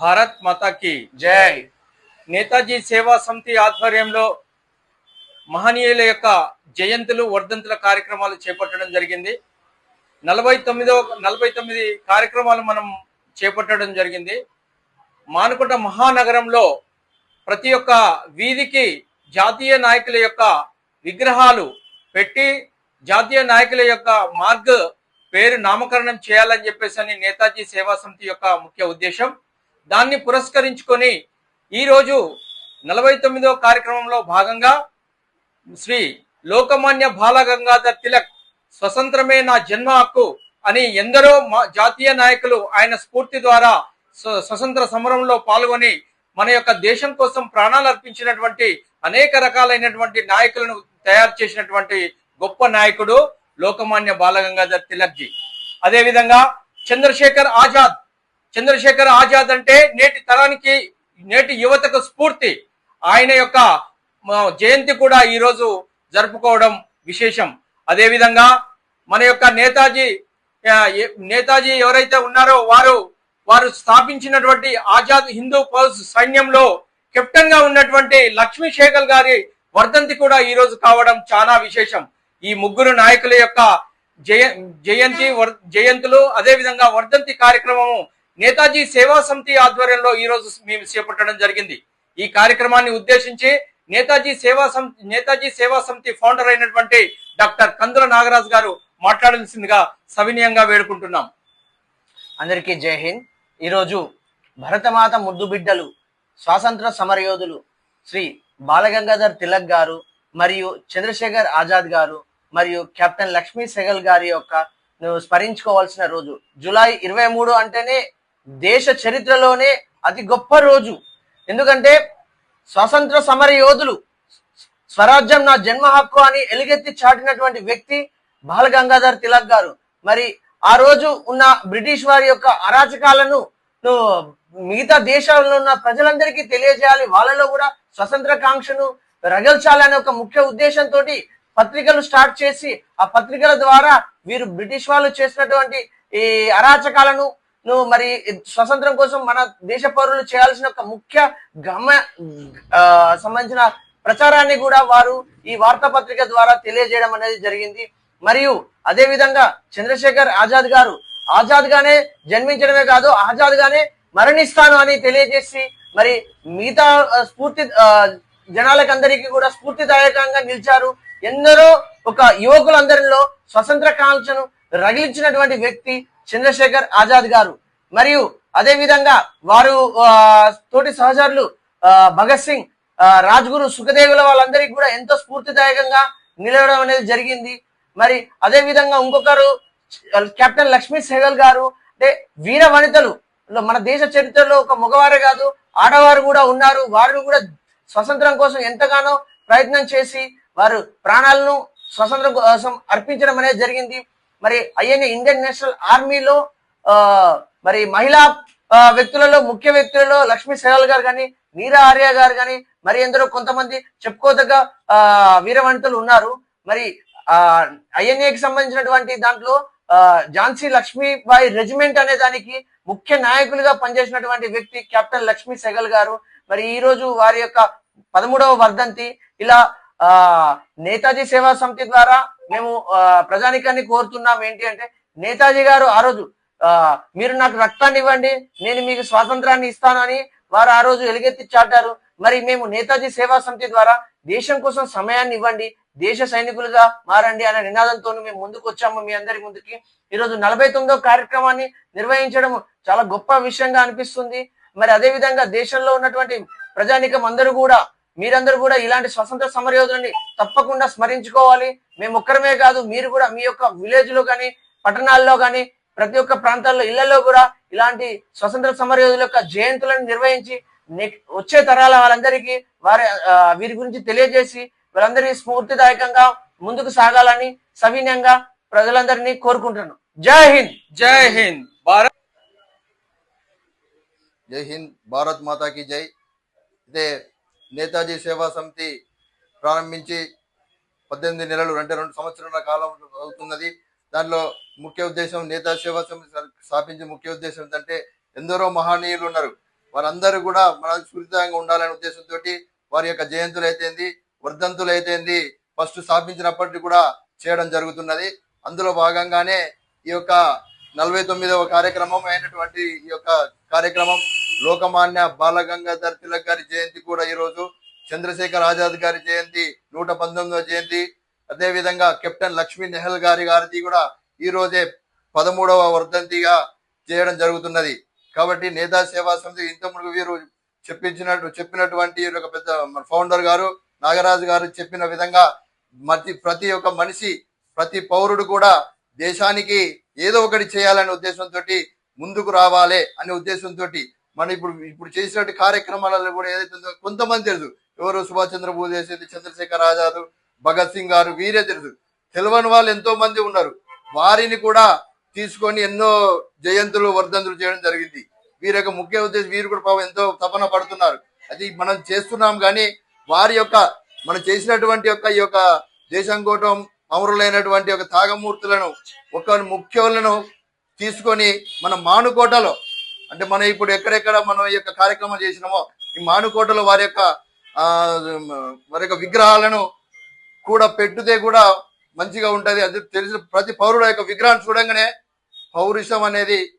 భారత్ మాతాకి జై. నేతాజీ సేవా సమితి ఆధ్వర్యంలో మహనీయుల యొక్క జయంతులు వర్ధంతుల కార్యక్రమాలు చేపట్టడం జరిగింది. నలభై తొమ్మిదో నలభై తొమ్మిది కార్యక్రమాలు మనం చేపట్టడం జరిగింది. మానుకుంట మహానగరంలో ప్రతి ఒక్క వీధికి జాతీయ నాయకుల యొక్క విగ్రహాలు పెట్టి జాతీయ నాయకుల యొక్క మార్గ్ పేరు నామకరణం చేయాలని చెప్పేసి అని నేతాజీ సేవా సమితి యొక్క ముఖ్య ఉద్దేశం. దాన్ని పురస్కరించుకొని ఈరోజు నలభై తొమ్మిదో కార్యక్రమంలో భాగంగా శ్రీ లోకమాన్య బాలగంగాధర్ తిలక్ స్వతంత్రమే నా జన్మ హక్కు అని ఎందరో మా- జాతీయ నాయకులు ఆయన స్ఫూర్తి ద్వారా స్వతంత్ర సమరంలో పాల్గొని మన యొక్క దేశం కోసం ప్రాణాలు అర్పించినటువంటి అనేక రకాలైనటువంటి నాయకులను తయారు చేసినటువంటి గొప్ప నాయకుడు లోకమాన్య బాలగంగాధర్ తిలక్ జీ. అదేవిధంగా చంద్రశేఖర్ ఆజాద్ చంద్రశేఖర్ ఆజాద్ అంటే నేటి తరానికి నేటి యువతకు స్ఫూర్తి. ఆయన యొక్క జయంతి కూడా ఈ రోజు జరుపుకోవడం విశేషం. అదేవిధంగా మన యొక్క నేతాజీ నేతాజీ ఎవరైతే ఉన్నారో వారు వారు స్థాపించినటువంటి ఆజాద్ హిందూ ఫౌజ్ సైన్యంలో కెప్టెన్గా ఉన్నటువంటి లక్ష్మీ శేఖర్ గారి వర్ధంతి కూడా ఈ రోజు కావడం చాలా విశేషం. ఈ ముగ్గురు నాయకుల యొక్క జయ జయంతి వర్- జయంతులు అదేవిధంగా వర్ధంతి కార్యక్రమము నేతాజీ సేవా సమితి ఆధ్వర్యంలో ఈ రోజు మేము చేపట్టడం జరిగింది. ఈ కార్యక్రమాన్ని ఉద్దేశించి నేతాజీ సేవా సమితి నేతాజీ సేవా సమితి ఫౌండర్ అయినటువంటి డాక్టర్ కందుల నాగరాజు గారు మాట్లాడాల్సిందిగా సవినీయంగా వేడుకుంటున్నాం. అందరికీ జై హింద్. ఈరోజు భరతమాత ముద్దు బిడ్డలు స్వాతంత్ర సమరయోధులు శ్రీ బాలగంగాధర్ తిలక్ గారు మరియు చంద్రశేఖర్ ఆజాద్ గారు మరియు కెప్టెన్ లక్ష్మీ సెగల్ గారి యొక్క నువ్వు స్మరించుకోవాల్సిన రోజు జూలై ఇరవై మూడు అంటేనే దేశ చరిత్రలోనే అతి గొప్ప రోజు. ఎందుకంటే స్వతంత్ర సమర యోధులు స్వరాజ్యం నా జన్మ హక్కు అని ఎలుగెత్తి చాటినటువంటి వ్యక్తి బాలగంగాధర్ తిలక్ గారు. మరి ఆ రోజు ఉన్న బ్రిటిష్ వారి యొక్క అరాచకాలను మిగతా దేశాలలో ఉన్న ప్రజలందరికీ తెలియజేయాలి. వాళ్ళలో కూడా స్వతంత్ర కాంక్షను రగల్చాలనే ఒక ముఖ్య ఉద్దేశంతో పత్రికలు స్టార్ట్ చేసి ఆ పత్రికల ద్వారా వీరు బ్రిటిష్ వాళ్ళు చేసినటువంటి ఈ అరాచకాలను నువ్వు మరి స్వతంత్రం కోసం మన దేశ పౌరులు చేయాల్సిన ఒక ముఖ్య గమ సంబంధించిన ప్రచారాన్ని కూడా వారు ఈ వార్తాపత్రిక ద్వారా తెలియజేయడం అనేది జరిగింది. మరియు అదే విధంగా చంద్రశేఖర్ ఆజాద్ గారు ఆజాద్ గానే జన్మించడమే కాదు ఆజాద్ గానే మరణిస్తాను అని తెలియజేసి మరి మిగతా స్ఫూర్తి జనాలకందరికీ కూడా స్ఫూర్తిదాయకంగా నిలిచారు. ఎందరో ఒక యువకులందరిలో స్వతంత్ర కాంక్షను రగిలించినటువంటి వ్యక్తి చంద్రశేఖర్ ఆజాద్ గారు. మరియు అదే విధంగా వారు తోటి సహచరులు భగత్ సింగ్ రాజ్గురు సుఖదేవుల వాళ్ళందరికీ కూడా ఎంతో స్ఫూర్తిదాయకంగా నిలవడం అనేది జరిగింది. మరి అదే విధంగా ఇంకొకరు కెప్టెన్ లక్ష్మీ సెహగల్ గారు అంటే వీర వనితలు. మన దేశ చరిత్రలో ఒక మగవారే కాదు ఆడవారు కూడా ఉన్నారు. వారు కూడా స్వతంత్రం కోసం ఎంతగానో ప్రయత్నం చేసి వారు ప్రాణాలను స్వతంత్రం కోసం అర్పించడం అనేది జరిగింది. మరి అయ్యనే ఇండియన్ నేషనల్ ఆర్మీలో ఆ, మరి మహిళా వ్యక్తులలో ముఖ్య వ్యక్తులలో లక్ష్మీ సేవల్ గారు కానీ నీరా ఆర్య గారు కానీ మరి ఎందరో కొంతమంది చెప్పుకోదగ్గ ఆ, వీరవనితలు ఉన్నారు. మరి ఆ ఐఎన్ఏకి సంబంధించినటువంటి దాంట్లో ఝాన్సీ లక్ష్మీబాయి రెజిమెంట్ అనే దానికి ముఖ్య నాయకులుగా పనిచేసినటువంటి వ్యక్తి కెప్టెన్ లక్ష్మీ సెగల్ గారు. మరి ఈ రోజు వారి యొక్క పదమూడవ వర్ధంతి ఇలా ఆ నేతాజీ సేవా సమితి ద్వారా మేము ఆ, ప్రజానికాన్ని కోరుతున్నాం ఏంటి అంటే నేతాజీ గారు ఆ రోజు మీరు నాకు రక్తాన్ని ఇవ్వండి నేను మీకు స్వాతంత్రాన్ని ఇస్తానని వారు ఆ రోజు ఎలుగెత్తి చాటారు. మరి మేము నేతాజీ సేవా సమితి ద్వారా దేశం కోసం సమయాన్ని ఇవ్వండి దేశ సైనికులుగా మారండి అనే నినాదంతో మేము ముందుకు వచ్చాము మీ అందరి ముందుకి. ఈరోజు నలభై తొమ్మిదో కార్యక్రమాన్ని నిర్వహించడం చాలా గొప్ప విషయంగా అనిపిస్తుంది. మరి అదే విధంగా దేశంలో ఉన్నటువంటి ప్రజానికం అందరూ కూడా మీరందరూ కూడా ఇలాంటి స్వతంత్ర సమరయోధులని తప్పకుండా స్మరించుకోవాలి. మేము ఒక్కరమే కాదు మీరు కూడా మీ యొక్క విలేజ్లో కానీ పట్టణాల్లో కానీ ప్రతి ఒక్క ప్రాంతాల్లో ఇళ్ళలో కూడా ఇలాంటి స్వతంత్ర సమరయోధుల యొక్క జయంతులను నిర్వహించి నెక్- వచ్చే తరాల వాళ్ళందరికీ వారి వీరి గురించి తెలియజేసి వాళ్ళందరి స్ఫూర్తిదాయకంగా ముందుకు సాగాలని సవినయంగా ప్రజలందరినీ కోరుకుంటున్నాను. జై హింద్! జై హింద్! భారత్ జై హింద్! భారత్ మాతాకి జై. ఇదే నేతాజీ సేవా సమితి ప్రారంభించి పద్దెనిమిది నెలలు అంటే రెండు సంవత్సరాల కాలం అవుతున్నది. దానిలో ముఖ్య ఉద్దేశం నేతాజీ సేవా సమితి స్థాపించే ముఖ్య ఉద్దేశం ఏంటంటే ఎందరో మహనీయులు ఉన్నారు. వారందరూ కూడా మన స్ఫూర్తిదాయంగా ఉండాలనే ఉద్దేశంతో వారి యొక్క జయంతులు అయితేంది వర్ధంతులు అయితేంది ఫస్ట్ స్థాపించినప్పటికీ కూడా చేయడం జరుగుతున్నది. అందులో భాగంగానే ఈ యొక్క నలభై తొమ్మిదవ కార్యక్రమం అయినటువంటి ఈ యొక్క కార్యక్రమం లోకమాన్య బాలగంగాధర్ తిలక్ గారి జయంతి కూడా ఈరోజు చంద్రశేఖర్ ఆజాద్ గారి జయంతి నూట పంతొమ్మిదవ జయంతి అదేవిధంగా కెప్టెన్ లక్ష్మీ నెహల్ గారి గారిది కూడా ఈ రోజే పదమూడవ వర్ధంతిగా చేయడం జరుగుతున్నది. కాబట్టి నేతా సేవా సమితి ఇంతకుముందు వీరు చెప్పించినట్టు చెప్పినటువంటి ఒక పెద్ద ఫౌండర్ గారు నాగరాజు గారు చెప్పిన విధంగా మతి ప్రతి ఒక్క మనిషి ప్రతి పౌరుడు కూడా దేశానికి ఏదో ఒకటి చేయాలనే ఉద్దేశంతో ముందుకు రావాలి అనే ఉద్దేశంతో మనం ఇప్పుడు ఇప్పుడు చేసినట్టు కార్యక్రమాలలో కూడా ఏదైతే కొంతమంది తెలుసు. ఎవరు సుభాష్ చంద్రబోస్ చేసేది చంద్రశేఖర్ ఆజాద్ భగత్ సింగ్ గారు వీరే తెలుసు. తెలియని వాళ్ళు ఎంతో మంది ఉన్నారు. వారిని కూడా తీసుకొని ఎన్నో జయంతులు వర్ధంతులు చేయడం జరిగింది. వీరి యొక్క ముఖ్య ఉద్దేశం వీరు కూడా పాపం ఎంతో తపన పడుతున్నారు. అది మనం చేస్తున్నాం కానీ వారి యొక్క మనం చేసినటువంటి యొక్క ఈ యొక్క దేశం కోటం అమరులైనటువంటి ఒక తాగమూర్తులను ఒక ముఖ్యులను తీసుకొని మన మానుకోటలో అంటే మనం ఇప్పుడు ఎక్కడెక్కడ మనం ఈ యొక్క కార్యక్రమం చేసినామో ఈ మానుకోటలో వారి యొక్క వారి యొక్క విగ్రహాలను కూడా పెట్టుతే కూడా మంచిగా ఉంటుంది. అది తెలిసిన ప్రతి పౌరుల యొక్క విగ్రహాన్ని చూడంగానే పౌరుషం అనేది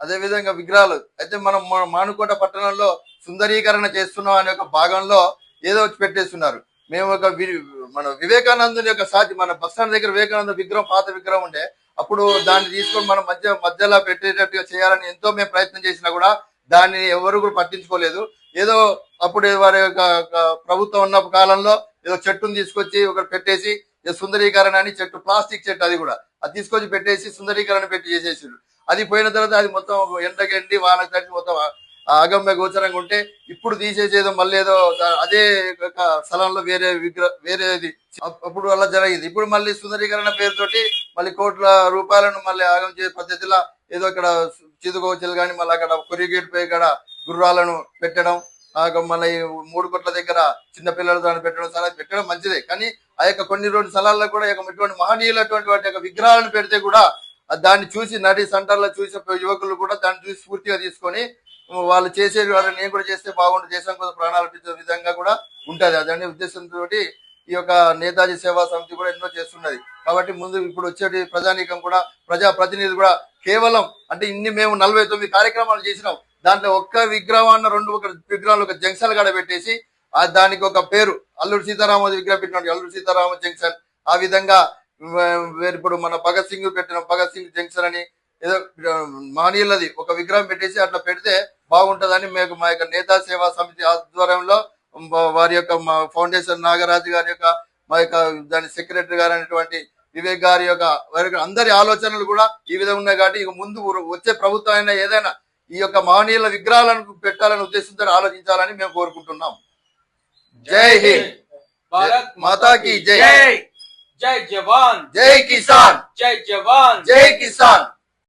అదే విధంగా విగ్రహాలు. అయితే మనం మానుకోట పట్టణంలో సుందరీకరణ చేస్తున్నాం అనే ఒక భాగంలో ఏదో వచ్చి పెట్టేస్తున్నారు. మేము ఒక వి- మన వివేకానందుని యొక్క సాధ్యం మన బస్ స్టాండ్ దగ్గర వివేకానంద విగ్రహం పాత విగ్రహం ఉండే అప్పుడు దాన్ని తీసుకొని మనం మధ్య మధ్యలో పెట్టేటట్టుగా చేయాలని ఎంతో మేము ప్రయత్నం చేసినా కూడా దాన్ని ఎవరు కూడా పట్టించుకోలేదు. ఏదో అప్పుడు వారి యొక్క ప్రభుత్వం ఉన్న కాలంలో ఏదో చెట్టును తీసుకొచ్చి ఒక పెట్టేసి సుందరీకరణ అని చెట్టు ప్లాస్టిక్ చెట్టు అది కూడా. అది తీసుకొచ్చి పెట్టేసి సుందరీకరణ పెట్టి చేసేసారు అది పోయిన తర్వాత అది మొత్తం ఎండగండి వాన తడిచి మొత్తం అగమ్య గోచరంగా ఉంటే ఇప్పుడు తీసేసేదో మళ్ళీ ఏదో అదే ఒక స్థలంలో వేరే విగ్రహ వేరేది. అప్పుడు అలా జరిగింది. ఇప్పుడు మళ్ళీ సుందరీకరణ పేరుతోటి మళ్ళీ కోట్ల రూపాయలను మళ్ళీ ఆగం చేసే పద్ధతిలో ఏదో ఇక్కడ చిదుకోవచ్చలు కానీ మళ్ళీ అక్కడ కొరిగేట్ పై ఇక్కడ గుర్రాలను పెట్టడం ఆ యొక్క మళ్ళీ మూడు కోట్ల దగ్గర చిన్న పిల్లలతో పెట్టడం చాలా పెట్టడం మంచిదే. కానీ ఆ యొక్క కొన్ని రెండు స్థలాల్లో కూడా యొక్క ఇటువంటి మహనీయులటువంటి వాటి యొక్క విగ్రహాలను పెడితే కూడా దాన్ని చూసి నడి సెంటర్లో చూసే యువకులు కూడా దాన్ని చూసి స్ఫూర్తిగా తీసుకొని వాళ్ళు చేసేది వాళ్ళు నేను కూడా చేస్తే బాగుంటుంది దేశం కోసం ప్రాణాలు అర్పించే విధంగా కూడా ఉంటుంది. అదనే ఉద్దేశంతో ఈ యొక్క నేతాజీ సేవా సమితి కూడా ఎన్నో చేస్తున్నది. కాబట్టి ముందు ఇప్పుడు వచ్చేటి ప్రజానీకం కూడా ప్రజా ప్రతినిధి కూడా కేవలం అంటే ఇన్ని మేము నలభై తొమ్మిది కార్యక్రమాలు చేసినాం. దాంట్లో ఒక్క విగ్రహం అన్న రెండు ఒక విగ్రహాలు ఒక జంక్షన్ కాడ పెట్టేసి దానికి ఒక పేరు అల్లూరు సీతారామ విగ్రహం పెట్టినాడు అల్లూరు సీతారామ జంక్షన్. ఆ విధంగా ఇప్పుడు మన భగత్ సింగ్ పెట్టిన భగత్ సింగ్ జంక్షన్ అని ఏదో మహనీయులది ఒక విగ్రహం పెట్టేసి అట్లా పెడితే బాగుంటుందని మేము మా యొక్క నేతా సేవా సమితి ఆధ్వర్యంలో వారి యొక్క మా ఫౌండేషన్ నాగరాజు గారి యొక్క మా యొక్క దాని సెక్రటరీ గారు అనేటువంటి వివేక్ గారి యొక్క వారి అందరి ఆలోచనలు కూడా ఈ విధంగా ఉన్నాయి కాబట్టి ఇక ముందు వచ్చే ప్రభుత్వం అయినా ఏదైనా ఈ యొక్క మహనీయుల విగ్రహాలను పెట్టాలని ఉద్దేశంతో ఆలోచించాలని మేము కోరుకుంటున్నాం. జై హింద్. మాతాకి జై. జై జవాన్. జై కిసాన్. జై జవాన్. జై కిసాన్.